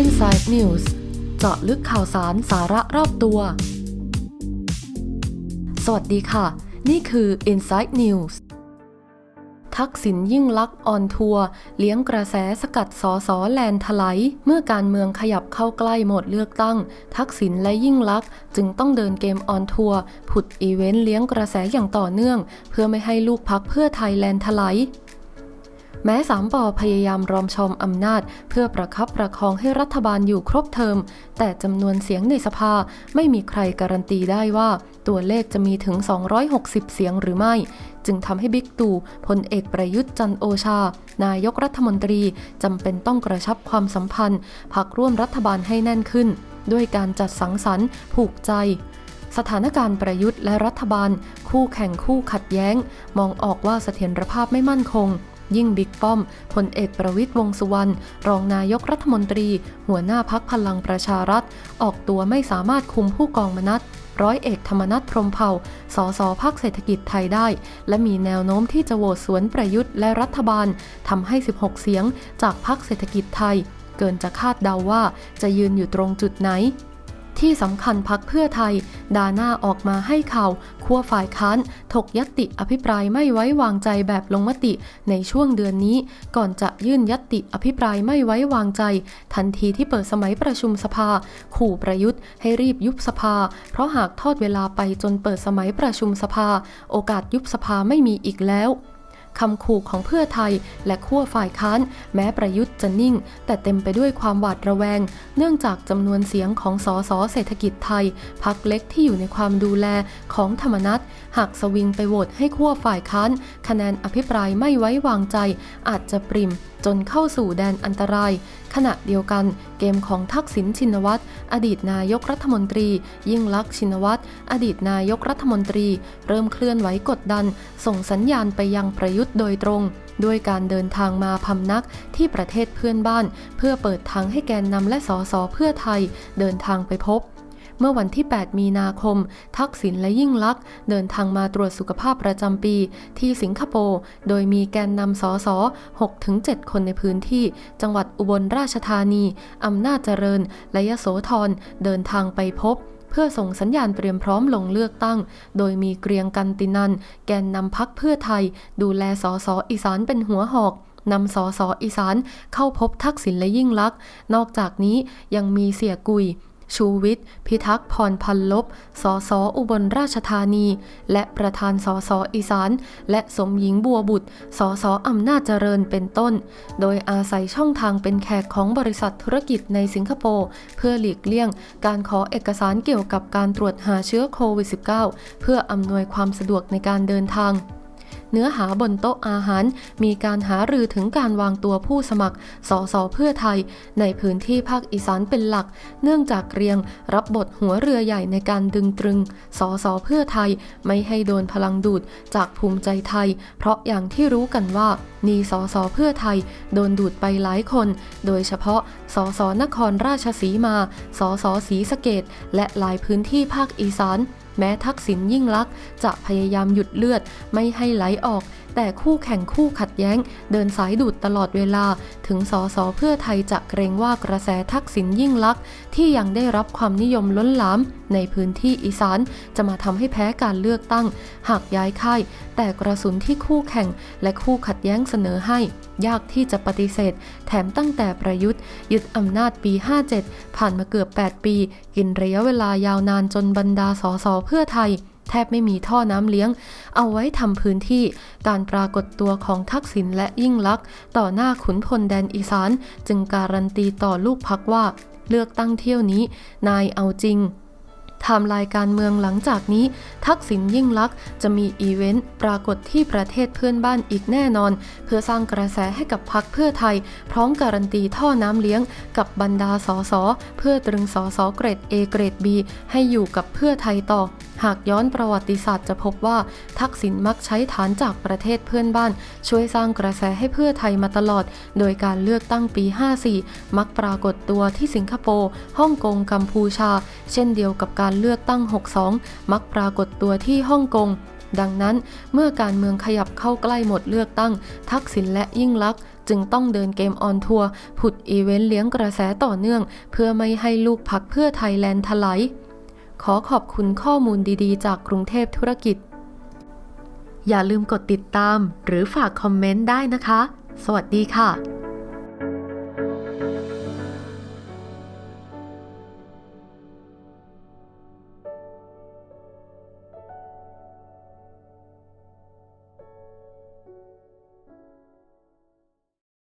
Inside News เจาะลึกข่าวสารสาระรอบตัว สวัสดีค่ะ นี่คือ Inside News ทักษิณยิ่งลักษณ์ออนทัวร์เลี้ยงกระแสสกัดสอสอแลนถลายเมื่อการเมืองขยับเข้าใกล้โหมดเลือกตั้ง ทักษิณและยิ่งลักษณ์จึงต้องเดินเกมออนทัวร์ผุดอีเวนต์เลี้ยงกระแสอย่างต่อเนื่อง เพื่อไม่ให้ลูกพักเพื่อไทยแลนถลาย แม้สามปอพยายามรอมชอมอำนาจ เพื่อประคับประคองให้รัฐบาลอยู่ครบเทอม แต่จำนวนเสียงในสภาไม่มีใครการันตีได้ว่า ตัวเลขจะมีถึง 260 เสียงหรือไม่ จึงทำให้บิ๊กตู่พลเอกประยุทธ์จันโอชา นายกรัฐมนตรีจำเป็นต้องกระชับความสัมพันธ์พักร่วมรัฐบาลให้แน่นขึ้น ด้วยการจัดสังสรรค์ ผูกใจสถานการณ์ประยุทธ์และรัฐบาล คู่แข่งคู่ขัดแย้ง มองออกว่าเสถียรภาพไม่มั่นคง ยิ่งบิ๊กป้อมพลเอกประวิตยวงสุวรรณรองนายกรัฐมนตรี หัวหน้าพักพลังประชารัฐ ออกตัวไม่สามารถคุมผู้กองมนัดร้อยเอกธรรมนัฐพรมเผ่า สสพักเศรษฐกิจไทยได้ และมีแนวโน้มที่จะโหวตสวนประยุทธ์และรัฐบาลทำให้ 16 เสียงจากพักเศรษฐกิจไทย เกินจะคาดเดาว่าจะยืนอยู่ตรงจุดไหนที่สำคัญพักเพื่อไทย ดาหน้าออกมาให้ข่าว ขั้วฝ่ายค้าน ถกยตติอภิปรายไม่ไว้วางใจแบบลงมติในช่วงเดือนนี้ ก่อนจะยื่นยตติอภิปรายไม่ไว้วางใจ ทันทีที่เปิดสมัยประชุมสภา ขู่ประยุทธ์ให้รีบยุบสภา เพราะหากทอดเวลาไปจนเปิดสมัยประชุมสภา โอกาสยุบสภาไม่มีอีกแล้ว คำขู่ของเพื่อไทย และขั้วฝ่ายค้าน แม้ประยุทธ์จะนิ่ง แต่เต็มไปด้วยความหวาดระแวง เนื่องจากจำนวนเสียงของสสเศรษฐกิจไทยพักเล็กที่อยู่ในความดูแลของธรรมนัตหากสวิงไปโหวตให้ขั้วฝ่ายค้าน คะแนนอภิปรายไม่ไว้วางใจ อาจจะปริม จนเข้าสู่แดนอันตราย ขณะเดียวกันเกมของทักษิณชินวัตร อดีตนายกรัฐมนตรี ยิ่งลักษณ์ชินวัตร อดีตนายกรัฐมนตรี เริ่มเคลื่อนไหวกดดัน ส่งสัญญาณไปยังประยุทธ์โดยตรงด้วยการเดินทางมาพำนักที่ประเทศเพื่อนบ้าน เพื่อเปิดทางให้แกนนำและสสเพื่อไทย เดินทางไปพบ เมื่อวันที่ 8 มีนาคม ทักษิณและยิ่งลักษณ์เดินทางมาตรวจสุขภาพประจำปี ที่สิงคโปร์ โดยมีแกนนำสส6-7 คนในพื้นที่ จังหวัดอุบลราชธานี อำนาจเจริญ และยโสธร เดินทางไปพบเพื่อส่งสัญญาณเตรียมพร้อมลงเลือกตั้ง โดยมีเกรียงกันตินัน แกนนำพักเพื่อไทย ดูแลสอสออีสานเป็นหัวหอกนำสอสอีสานเข้าพบทักษิณและยิ่งลักษณ์ นอกจากนี้ยังมีเสียกุย ชูวิทย์ พิทักษ์พรพันลบ สสอุบลราชธานี และประธานสสอีสาน และสมหญิงบัวบุตร สสอำนาจเจริญเป็นต้น โดยอาศัยช่องทางเป็นแขกของบริษัทธุรกิจในสิงคโปร์ เพื่อหลีกเลี่ยง การขอเอกสารเกี่ยวกับการตรวจหาเชื้อโควิด -19 เพื่ออำนวยความสะดวกในการเดินทาง เนื้อหาบนโต๊ะอาหาร มีการหารือถึงการวางตัวผู้สมัคร สสเพื่อไทย ในพื้นที่ภาคอีสานเป็นหลัก เนื่องจากเรียงรับบทหัวเรือใหญ่ในการดึงตรึง สสเพื่อไทยไม่ให้โดนพลังดูดจากภูมิใจไทย เพราะอย่างที่รู้กันว่ามีสสเพื่อไทย โดนดูดไปหลายคน โดยเฉพาะสสนครราชสีมา สสศรีสะเกดและหลายพื้นที่ภาคอีสานแม้ทักษิณยิ่งลักษณ์จะพยายามหยุดเลือดไม่ให้ไหลออก แต่คู่แข่งคู่ขัดแย้ง เดินสายดูดตลอดเวลา ถึงสสเพื่อไทยจะเกรงว่ากระแสทักษิณยิ่งลักษณ์ที่ยังได้รับความนิยมล้นหลามในพื้นที่อีสานจะมาทำให้แพ้การเลือกตั้ง หากย้ายค่าย แต่กระสุนที่คู่แข่ง และคู่ขัดแย้งเสนอให้ ยากที่จะปฏิเสธ แถมตั้งแต่ประยุทธ์ ยึดอำนาจปี 57 ผ่านมาเกือบ 8 ปี กินระยะเวลายาวนานจนบรรดาสสเพื่อไทย แทบไม่มีท่อน้ำเลี้ยง เอาไว้ทำพื้นที่การปรากฏตัวของทักษิณและยิ่งลักษณ์ต่อหน้าขุนพลแดนอีสาน จึงการันตีต่อลูกพักว่า เลือกตั้งเที่ยวนี้ นายเอาจริง ไทม์ไลน์การเมืองหลังจากนี้ ทักษิณยิ่งลักษณ์จะมีอีเวนต์ปรากฏที่ประเทศเพื่อนบ้านอีกแน่นอน เพื่อสร้างกระแสให้กับพักเพื่อไทย พร้อมการันตีท่อน้ำเลี้ยงกับบรรดาสสเพื่อตรึงสสเกรด A เกรด B ให้อยู่กับเพื่อไทยต่อ หากย้อนประวัติศาสตร์จะพบว่า ทักษิณมักใช้ฐานจากประเทศเพื่อนบ้าน ช่วยสร้างกระแสให้เพื่อไทยมาตลอด โดยการเลือกตั้งปี 54 มักปรากฏตัวที่สิงคโปร์ฮ่องกงกัมพูชา เช่นเดียวกับการการเลือกตั้ง 62 มักปรากฏตัวที่ฮ่องกง ดังนั้นเมื่อการเมืองขยับเข้าใกล้หมดเลือกตั้ง ทักษิณและยิ่งลักษณ์จึงต้องเดินเกมออนทัวร์ผุดอีเวนต์เลี้ยงกระแสต่อเนื่อง เพื่อไม่ให้ลูกพักเพื่อไทยแลนด์ถลายขอขอบคุณข้อมูลดีๆ จากกรุงเทพธุรกิจ อย่าลืมกดติดตามหรือฝากคอมเมนต์ได้นะคะ สวัสดีค่ะ